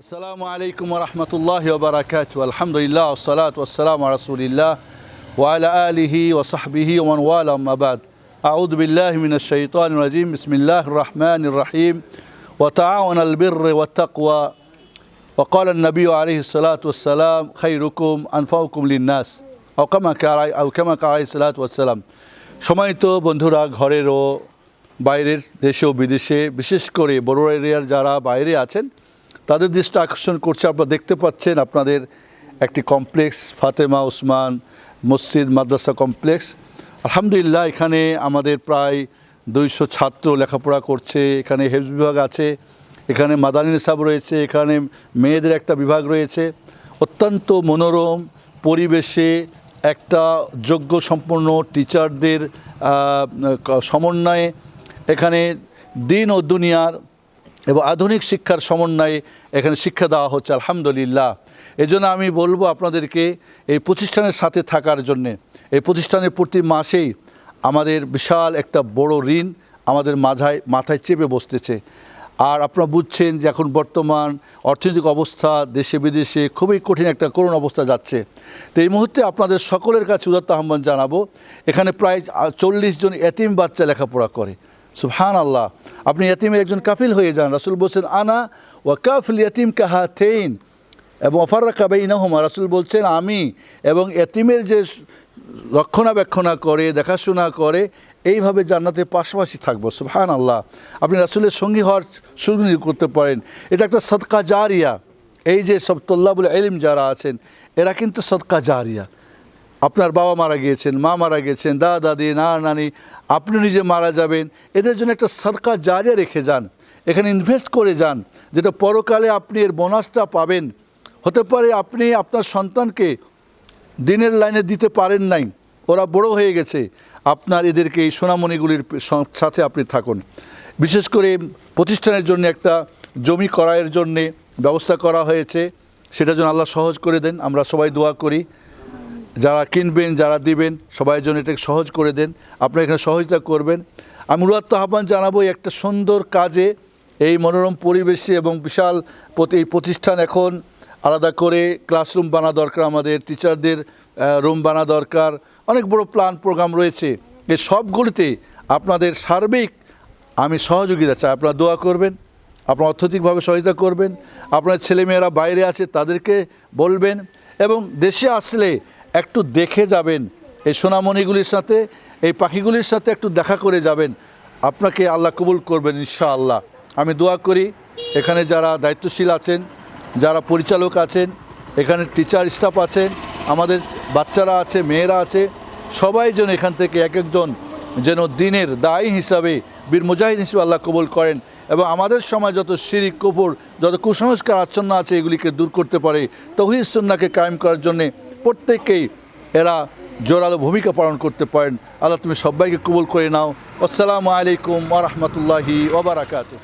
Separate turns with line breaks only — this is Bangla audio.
السلام عليكم ورحمة الله وبركاته الحمد لله والصلاة والسلام على رسول الله وعلى آله وصحبه ومن والاه أما بعد أعوذ بالله من الشيطان الرجيم بسم الله الرحمن الرحيم وتعاون البر والتقوى وقال النبي عليه الصلاة والسلام خيركم أنفعكم للناس أو كما قال أو كما قال عليه الصلاة والسلام সময়ত বন্ধুরা ঘরেরও বাইরের দেশে ও বিদেশে বিশেষ করে বড় এরিয়ার যারা বাইরে আছেন তাদের দৃষ্টি আকর্ষণ করছে। আপনারা দেখতে পাচ্ছেন আপনাদের একটি কমপ্লেক্স, ফাতেমা ওসমান মসজিদ মাদ্রাসা কমপ্লেক্স। আলহামদুলিল্লাহ, এখানে আমাদের প্রায় দুইশো ছাত্র লেখাপড়া করছে। এখানে হেলথ বিভাগ আছে, এখানে মাদানী সাহেব রয়েছে, এখানে মেয়েদের একটা বিভাগ রয়েছে। অত্যন্ত মনোরম পরিবেশে একটা যোগ্য সম্পন্ন টিচারদের সমন্বয়ে এখানে দিন ও দুনিয়ার এবং আধুনিক শিক্ষার সমন্বয়ে এখানে শিক্ষা দেওয়া হচ্ছে, আলহামদুলিল্লাহ। এজন্য আমি বলব আপনাদেরকে, এই প্রতিষ্ঠানের সাথে থাকার জন্যে, এই প্রতিষ্ঠানের প্রতি মাসেই আমাদের বিশাল একটা বড় ঋণ আমাদের মাথায় মাথায় চেপে বসতেছে। আর আপনারা বুঝছেন যে এখন বর্তমান অর্থনৈতিক অবস্থা দেশে, বিদেশে খুবই কঠিন একটা করুণ অবস্থা যাচ্ছে। তো এই মুহূর্তে আপনাদের সকলের কাছে উদাত্ত আহ্বান জানাব, এখানে প্রায় চল্লিশ জন এতিম বাচ্চা লেখাপড়া করে। সুবহান আল্লাহ আপনি এতিমের একজন কাফিল হয়ে যান। রাসুল বলছেন, আনা ওয়া কাফিল কাহা থেইন এবং অফাররা কাবাই ইনাহুমা রাসুল বলছেন, আমি এবং এতিমের যে রক্ষণাবেক্ষণা করে, দেখাশোনা করে, এইভাবে জান্নাতে পাশাপাশি থাকব। সুবহান আল্লাহ আপনি রাসুলের সঙ্গী হওয়ার সুযোগ করতে পারেন। এটা একটা সদকা জারিয়া। এই যে সব তোল্লাবুল এলিম যারা আছেন, এরা কিন্তু সদকা জারিয়া। আপনার বাবা মারা গিয়েছেন, মা মারা গেছেন দাদা দাদি না, নানি, আপনি নিজে মারা যাবেন। এদের জন্য একটা সরকার জারিয়া রেখে যান। এখানে ইনভেস্ট করে যান, যেটা পরকালে আপনি এর বোনাসটা পাবেন। হতে পারে আপনি আপনার সন্তানকে দিনের লাইনে দিতে পারেন নাই, ওরা বড় হয়ে গেছে। আপনার এদেরকে এই সোনামণিগুলির সাথে আপনি থাকুন। বিশেষ করে প্রতিষ্ঠানের জন্য একটা জমি করায়ের জন্যে ব্যবস্থা করা হয়েছে, সেটা যেন আল্লাহ সহজ করে দেন। আমরা সবাই দোয়া করি। কিনবেন, যারা দিবেন, সবাই জন্য এটাকে সহজ করে দেন। আপনারা এখানে সহযোগিতা করবেন। আমি উড়াত্ত আহ্বান জানাব একটা সুন্দর কাজে, এই মনোরম পরিবেশে এবং বিশাল প্রতি- প্রতিষ্ঠান এখন আলাদা করে ক্লাসরুম বানা দরকার আমাদের, টিচারদের রুম বানা দরকার। অনেক বড় প্ল্যান প্রোগ্রাম রয়েছে। এই সবগুলিতে আপনাদের সার্বিক আমি সহযোগিতা চাই। আপনারা দোয়া করবেন, আপনারা অর্থনৈতিকভাবে সহযোগিতা করবেন আপনার ছেলেমেয়েরা বাইরে আছে তাদেরকে বলবেন এবং দেশে আসলে একটু দেখে যাবেন, এই সোনামণিগুলির সাথে, এই পাখিগুলির সাথে একটু দেখা করে যাবেন। আপনাকে আল্লাহ কবুল করবেন ইনশাআল্লাহ। আমি দোয়া করি, এখানে যারা দায়িত্বশীল আছেন, যারা পরিচালক আছেন, এখানে টিচার স্টাফ আছেন, আমাদের বাচ্চারা আছে, মেয়েরা আছে, সবাই যেন এখান থেকে এক একজন যেন দিনের দায়ী হিসাবে, বীর মুজাহিদ হিসেবে আল্লাহ কবুল করেন এবং আমাদের সমাজ যত শিরিক কপুর যত কুসংস্কার আচ্ছন্ন আছে, এগুলিকে দূর করতে পারে। তহিদ সুন্নাকে কায়েম করার জন্যে প্রত্যেককেই এরা জোরালো ভূমিকা পালন করতে পারেন। আল্লাহ তুমি সবাইকে কবুল করে নাও। আসসালামু আলাইকুম ওরহমতুল্লাহি ওবরাকাতু